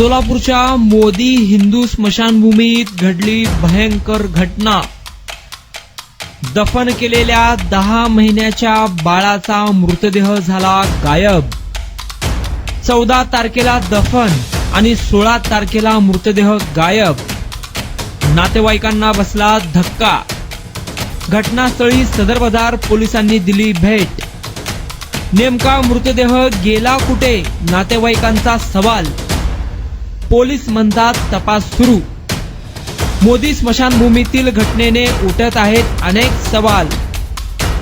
सोलापूरच्या मोदी हिंदू स्मशानभूमीत घडली भयंकर घटना. दफन केलेल्या दहा महिन्याच्या बाळाचा मृतदेह झाला गायब. चौदा तारखेला दफन आणि सोळा तारखेला मृतदेह गायब. नातेवाईकांना बसला धक्का. घटनास्थळी सदर बाजार पोलिसांनी दिली भेट. नेमका मृतदेह गेला कुठे? नातेवाईकांचा सवाल पोलीस म्हणतात तपास सुरू. मोदी स्मशानभूमीतील घटनेने उठत आहेत अनेक सवाल.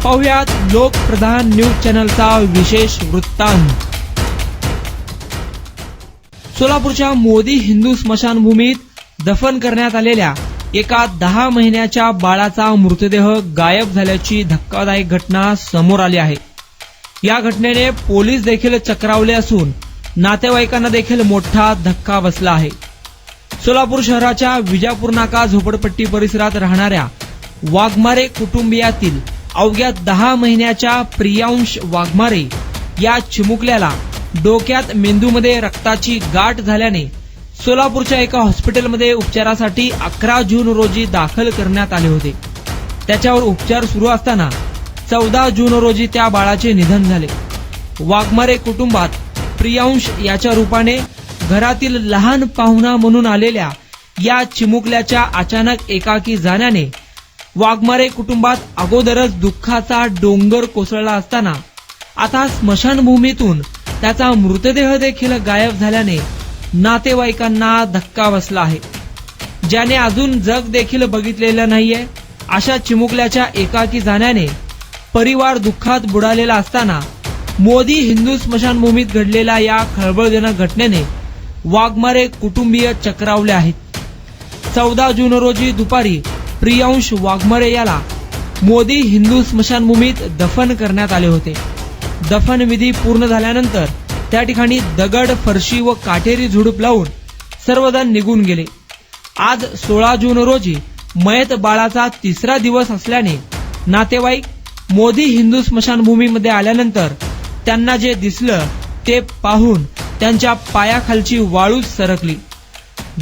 पाहुयात लोकप्रधान न्यूज चॅनलचा विशेष वृत्तांत. सोलापूरच्या मोदी हिंदू स्मशानभूमीत दफन करण्यात आलेल्या एका दहा महिन्याच्या बाळाचा मृतदेह गायब झाल्याची धक्कादायक घटना समोर आली आहे. या घटनेने पोलीस देखील चक्रावले असून नातेवाईकांना देखील मोठा धक्का बसला आहे. सोलापूर शहराच्या विजापूर नाका झोपडपट्टी परिसरात राहणाऱ्या वाघमारे कुटुंबियातील अवघ्या दहा महिन्याच्या प्रियांश वाघमारे या चिमुकल्याला डोक्यात मेंदूमध्ये रक्ताची गाठ झाल्याने सोलापूरच्या एका हॉस्पिटलमध्ये उपचारासाठी अकरा जून रोजी दाखल करण्यात आले होते. त्याच्यावर उपचार सुरू असताना चौदा जून रोजी त्या बाळाचे निधन झाले. वाघमारे कुटुंबात प्रियांश याच्या रूपाने घरातील लहान पाहुणा म्हणून आलेल्या या चिमुकल्याच्या अचानक एकाकी जाण्याने वाघमारे कुटुंबात अगोदरच दुःखाचा डोंगर कोसळला असताना आता स्मशानभूमीतून त्याचा मृतदेह देखील गायब झाल्याने नातेवाईकांना धक्का बसला आहे. ज्याने अजून जग देखील बघितलेलं नाहीये अशा चिमुकल्याच्या एकाकी जाण्याने परिवार दुःखात बुडालेला असताना मोदी हिंदू स्मशानभूमीत घडलेल्या या खळबळजनक घटनेने वाघमारे कुटुंबीय चक्रावले आहेत. चौदा जून रोजी दुपारी प्रियांश वाघमारे याला मोदी हिंदू स्मशानभूमीत दफन करण्यात आले होते. दफनविधी पूर्ण झाल्यानंतर त्या ठिकाणी दगड फरशी व काटेरी झुडूप लावून सर्वजण निघून गेले. आज सोळा जून रोजी मयत बाळाचा तिसरा दिवस असल्याने नातेवाईक मोदी हिंदू स्मशानभूमीमध्ये आल्यानंतर त्यांना जे दिसलं ते पाहून त्यांच्या पायाखालची वाळूच सरकली.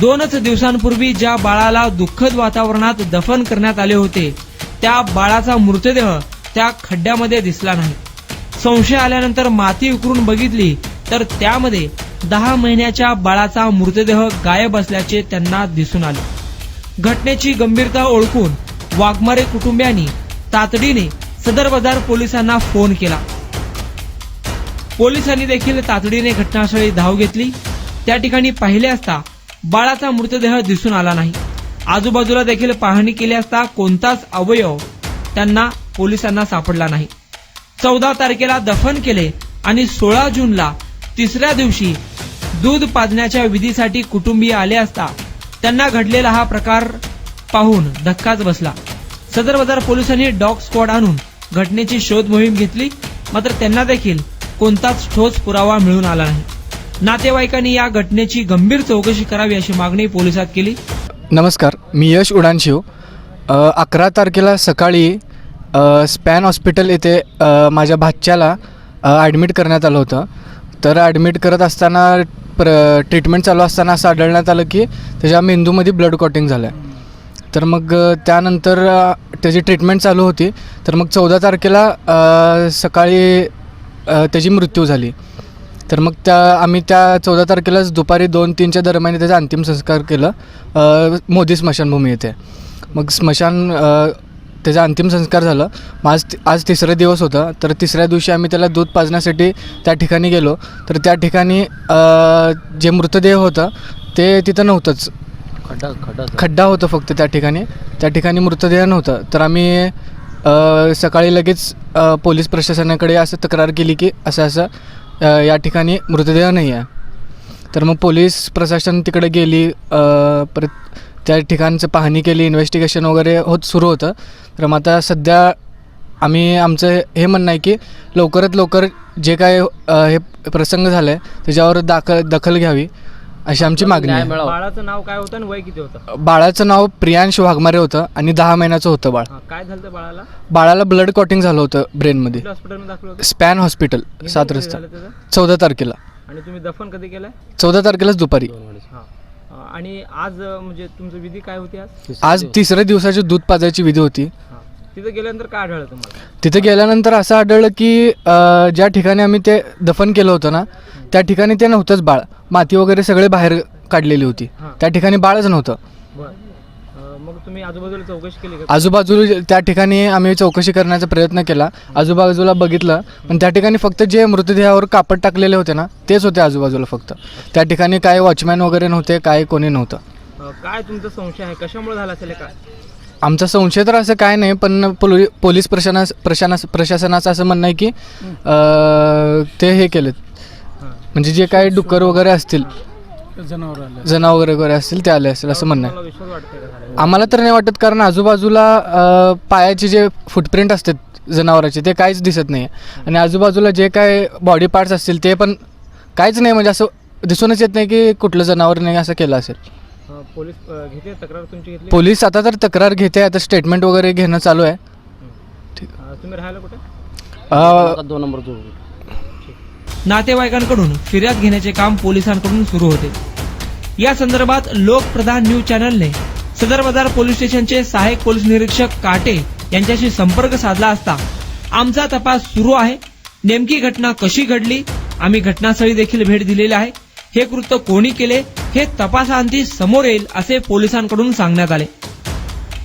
दोनच दिवसांपूर्वी ज्या बाळाला दुःखद वातावरणात दफन करण्यात आले होते त्या बाळाचा मृतदेह त्या खड्ड्यामध्ये दिसला नाही. संशय आल्यानंतर माती उकरून बघितली तर त्यामध्ये दहा महिन्याच्या बाळाचा मृतदेह गायब असल्याचे त्यांना दिसून आले. घटनेची गंभीरता ओळखून वाघमारे कुटुंबियांनी तातडीने सदर बाजार पोलिसांना फोन केला. पोलिसांनी देखील तातडीने घटनास्थळी धाव घेतली. त्या ठिकाणी पाहिले असता बाळाचा मृतदेह दिसून आला नाही. आजूबाजूला देखील पाहणी केली असता कोणताच अवयव त्यांना पोलिसांना सापडला नाही. चौदा तारखेला दफन केले आणि सोळा जूनला तिसऱ्या दिवशी दूध पाजण्याच्या विधीसाठी कुटुंबीय आले असता त्यांना घडलेला हा प्रकार पाहून धक्काच बसला. सदर बाजार पोलिसांनी डॉग स्क्वॉड आणून घटनेची शोध मोहीम घेतली. मात्र त्यांना देखील कोणताच ठोस पुरावा मिळून आला नाही. नातेवाईकांनी या घटनेची गंभीर चौकशी करावी अशी मागणी पोलिसात केली. नमस्कार मी यश उडानशिव. अकरा तारखेला सकाळी स्पॅन हॉस्पिटल येथे माझ्या भाच्याला ॲडमिट करण्यात आलं होतं. तर ॲडमिट करत असताना प्र ट्रीटमेंट चालू असताना असं आढळण्यात आलं की त्याच्या मेंदूमध्ये ब्लड कॉटिंग झालं आहे तर मग त्यानंतर त्याची ट्रीटमेंट चालू होती. तर मग चौदा तारखेला सकाळी त्याची मृत्यू झाली. तर मग त्या आम्ही त्या चौदा तारखेलाच दुपारी दोन तीनच्या दरम्यान त्याचा अंतिम संस्कार केलं मोदी स्मशानभूमी येथे. मग स्मशान त्याचा अंतिम संस्कार झालं. आज आज तिसरा दिवस होता. तर तिसऱ्या दिवशी आम्ही त्याला दूध पाजण्यासाठी त्या ठिकाणी गेलो. तर त्या ठिकाणी जे मृतदेह होतं ते तिथं नव्हतंच. खड्डा खड्डा खड्डा होता फक्त त्या ठिकाणी. त्या ठिकाणी मृतदेह नव्हता. तर आम्ही अ, सकाळी लगेच अ, पोलीस प्रशासनाकडे असं तक्रार केली की असं असं अ, या ठिकाणी मृतदेह नाही आहे. तर मग पोलीस प्रशासन तिकडे गेली अ, परत त्या ठिकाणचं पाहणी केली इन्व्हेस्टिगेशन वगैरे होत सुरू होतं. तर मग आता सध्या आम्ही आमचं हे म्हणणं आहे की लवकरात लवकर जे काय अ, हे प्रसंग झाला आहे त्याच्यावर दाखल दखल घ्यावी. अशी आमची मागणी न्याय आहे. मिळावा. बाळाचं नाव काय होतं आणि वय किती होतं? बाळाचं नाव प्रियांश वाघमारे होतं आणि दहा महिन्याचं होतं बाळ. काय झालं त्या बाळाला? बाळाला ब्लड कॉटिंग झालं होतं ब्रेनमध्ये हॉस्पिटलमध्ये दाखल होतं? स्पॅन हॉस्पिटल सात रस्ता. त्याचं? चौदा तारखेला. आणि तुम्ही दफन कधी केलंय? चौदा तारखेलाच दुपारी. आणि आज अ, म्हणजे तुमचं विधी काय होती आज? आज तिसऱ्या दिवसाची दूध पाजायची विधी होती. हां. तिथं गेल्यानंतर काय आढळलं तुम्हाला? तिथे गेल्यानंतर असं आढळलं की अ, ज्या ठिकाणी आम्ही ते दफन केलं होतं ना त्या ठिकाणी ते नव्हतंच बाळ. माती वगैरे सगळे बाहेर काढलेली होती. हां. त्या ठिकाणी बाळच नव्हतं. बरं. अ, मग तुम्ही आजूबाजूला चौकशी केली का? आजूबाजूला त्या ठिकाणी आम्ही चौकशी करण्याचा प्रयत्न केला. आजूबाजूला बघितलं. पण त्या ठिकाणी फक्त जे मृतदेहावर कापड टाकलेले होते ना तेच होते आजूबाजूला फक्त. त्या ठिकाणी काय वॉचमॅन वगैरे नव्हते काय कोणी नव्हतं. अ, काय तुमचा संशय आहे? कशामुळे झाला असेल काय? आमचा संशय तर असं काय नाही पण पोलि पोलीस प्रशासना प्रशासना प्रशासनाचं असं म्हणणं आहे की अं, ते हे केलेत. म्हणजे जे काय डुक्कर वगैरे असतील जनावर आलं जनावर वगैरे असतील ते आले असेल असं म्हणणं आहे. तुम्हाला विश्वास वाटते का झाला आम्हाला तर नाही वाटत कारण आजूबाजूला अ, पायाचे जे फुटप्रिंट असतात जनावराचे ते काहीच दिसत नाही. आणि आजूबाजूला जे काय बॉडी पार्ट्स असतील ते पण काहीच नाही. म्हणजे असं दिसूनच येत नाही की कुठलं जनावर नाही असं केलं असेल. अ, पोलीस अ, तक्रार तुमची घेतली? पोलीस आता तर तक्रार घेते. आता स्टेटमेंट वगैरे घेणं चालू आहे. अ, तुम्ही राहायला कुठे? अ, दोन नंबर जोड नातेवाईकांकडून फिर्याद घेण्याचे काम पोलिसांकडून सुरू होते. या संदर्भात लोकप्रधान न्यूज चॅनलने सदर बाजार पोलीस स्टेशनचे सहाय्यक पोलीस निरीक्षक काटे यांच्याशी संपर्क साधला असता आमचा तपास सुरू आहे. नेमकी घटना कशी घडली? आम्ही घटनास्थळी देखील भेट दिलेली आहे. हे कृत्य कोणी केले? हे तपासाअंती समोर येईल असे पोलिसांकडून सांगण्यात आले.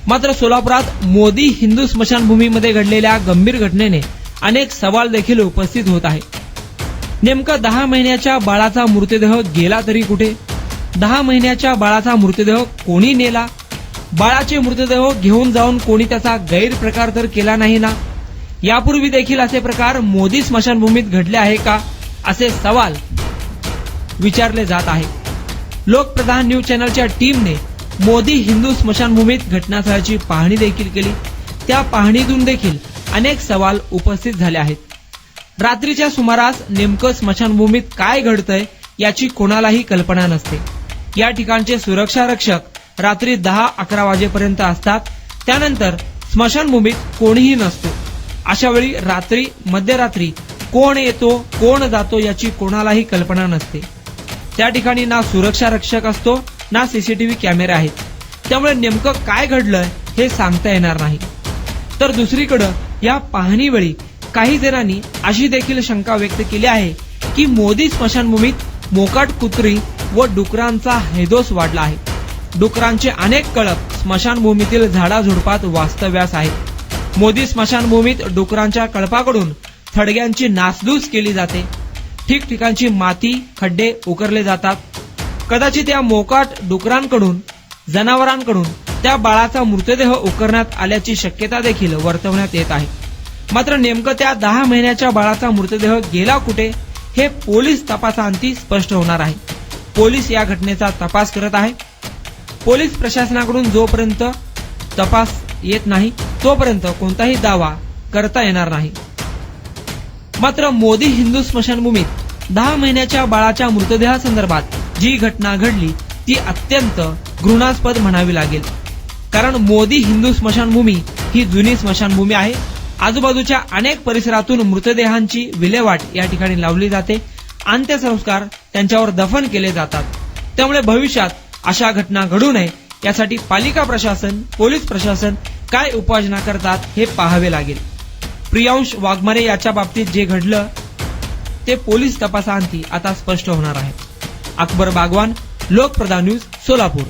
मात्र सोलापुरात मोदी हिंदू स्मशानभूमीमध्ये घडलेल्या गंभीर घटनेने अनेक सवाल देखील उपस्थित होत आहे नेमकं दहा महिन्याच्या बाळाचा मृतदेह गेला तरी कुठे? दहा महिन्याच्या बाळाचा मृतदेह कोणी नेला? बाळाचे मृतदेह घेऊन जाऊन कोणी त्याचा गैरप्रकार तर केला नाही ना? यापूर्वी देखील असे प्रकार मोदी स्मशानभूमीत घडले आहे का? असे सवाल विचारले जात आहे लोकप्रधान न्यूज चॅनलच्या टीमने मोदी हिंदू स्मशानभूमीत घटनास्थळाची पाहणी देखील केली. त्या पाहणीतून देखील अनेक सवाल उपस्थित झाले आहेत. रात्रीच्या सुमारास नेमकं स्मशानभूमीत काय घडतंय याची कोणालाही कल्पना नसते. या ठिकाणचे सुरक्षा रक्षक रात्री दहा अकरा वाजेपर्यंत असतात. त्यानंतर स्मशानभूमीत कोणीही नसतो. अशा वेळी रात्री मध्यरात्री कोण येतो कोण जातो याची कोणालाही कल्पना नसते. त्या ठिकाणी ना सुरक्षा रक्षक असतो ना सीसीटीव्ही कॅमेरे आहेत. त्यामुळे नेमकं काय घडलंय हे सांगता येणार नाही. तर दुसरीकडं या पाहणीवेळी काही जणांनी अशी देखील शंका व्यक्त केली आहे की मोदी स्मशानभूमीत मोकाट कुत्री व डुकरांचा हैदोस वाढला आहे. डुकरांचे अनेक कळप स्मशानभूमीतील झाडाझुडपात वास्तव्यास आहेत. मोदी स्मशानभूमीत डुकरांच्या कळपाकडून थडग्यांची नासधूस केली जाते. ठिकठिकाणची माती खड्डे उकरले जातात. कदाचित या मोकाट डुकरांकडून जनावरांकडून त्या बाळाचा मृतदेह उकरण्यात आल्याची शक्यता देखील वर्तवण्यात येत आहे. मात्र नेमकं त्या दहा महिन्याच्या बाळाचा मृतदेह गेला कुठे हे पोलीस तपासाअंती स्पष्ट होणार आहे. पोलीस या घटनेचा तपास करत आहे. पोलीस प्रशासनाकडून जोपर्यंत तपास येत नाही तोपर्यंत कोणताही दावा करता येणार नाही. मात्र मोदी हिंदू स्मशानभूमीत दहा महिन्याच्या बाळाच्या मृतदेहासंदर्भात जी घटना घडली ती अत्यंत घृणास्पद म्हणावी लागेल. कारण मोदी हिंदू स्मशानभूमी ही जुनी स्मशानभूमी आहे. आजूबाजूच्या अनेक परिसरातून मृतदेहांची विल्हेवाट या ठिकाणी लावली जाते. अंत्यसंस्कार त्यांच्यावर दफन केले जातात. त्यामुळे भविष्यात अशा घटना घडू नये यासाठी पालिका प्रशासन पोलीस प्रशासन काय उपाययोजना करतात हे पाहावे लागेल. प्रियांश वाघमारे याच्या बाबतीत जे घडलं ते पोलीस तपासाअंती आता स्पष्ट होणार आहे. Akbar Bagwan Lokpradhan news Solapur.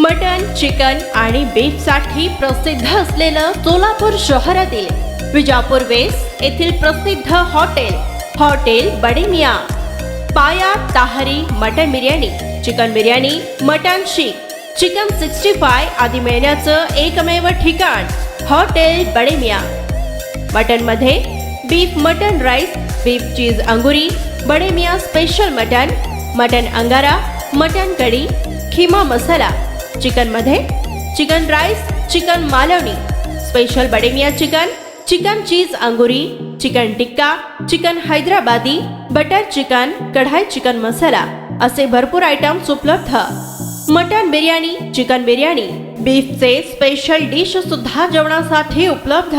Mutton chicken आणि बीफसाठी प्रसिद्ध असलेलं सोलापूर शहरातील विजापूर वेस्ट येथील प्रसिद्ध हॉटेल हॉटेल बडेमिया. पाया tahari mutton biryani chicken biryani mutton शीख चिकन सिक्स्टी फाय आदी मिळण्याचं एकमेव ठिकाण hotel Bademiya. मटनमध्ये beef mutton rice beef cheese अंगुरी बडेमिया स्पेशल मटन मटन अंगारा मटन कढी खिमा मसाला चिकनमध्ये chicken rice chicken Malvani special Bademiya chicken chicken cheese अंगुरी chicken tikka chicken Hyderabadi butter chicken kadai chicken masala असे भरपूर आयटम्स उपलब्ध. मटन बिर्याणी चिकन बिर्याणी बीफचे special dish सुद्धा जेवणासाठी उपलब्ध.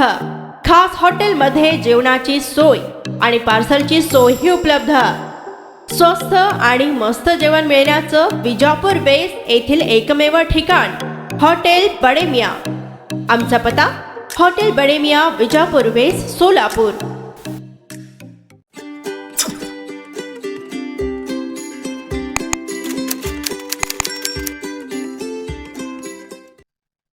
खास हॉटेलमध्ये जेवणाची सोय आणि पार्सलची सोयही उपलब्ध. स्वस्त आणि मस्त जेवण मिळण्याचं विजापूर बेस येथील एकमेव ठिकाण हॉटेल बडेमिया. आमचा पता हॉटेल बडेमिया विजापूर वेस सोलापूर.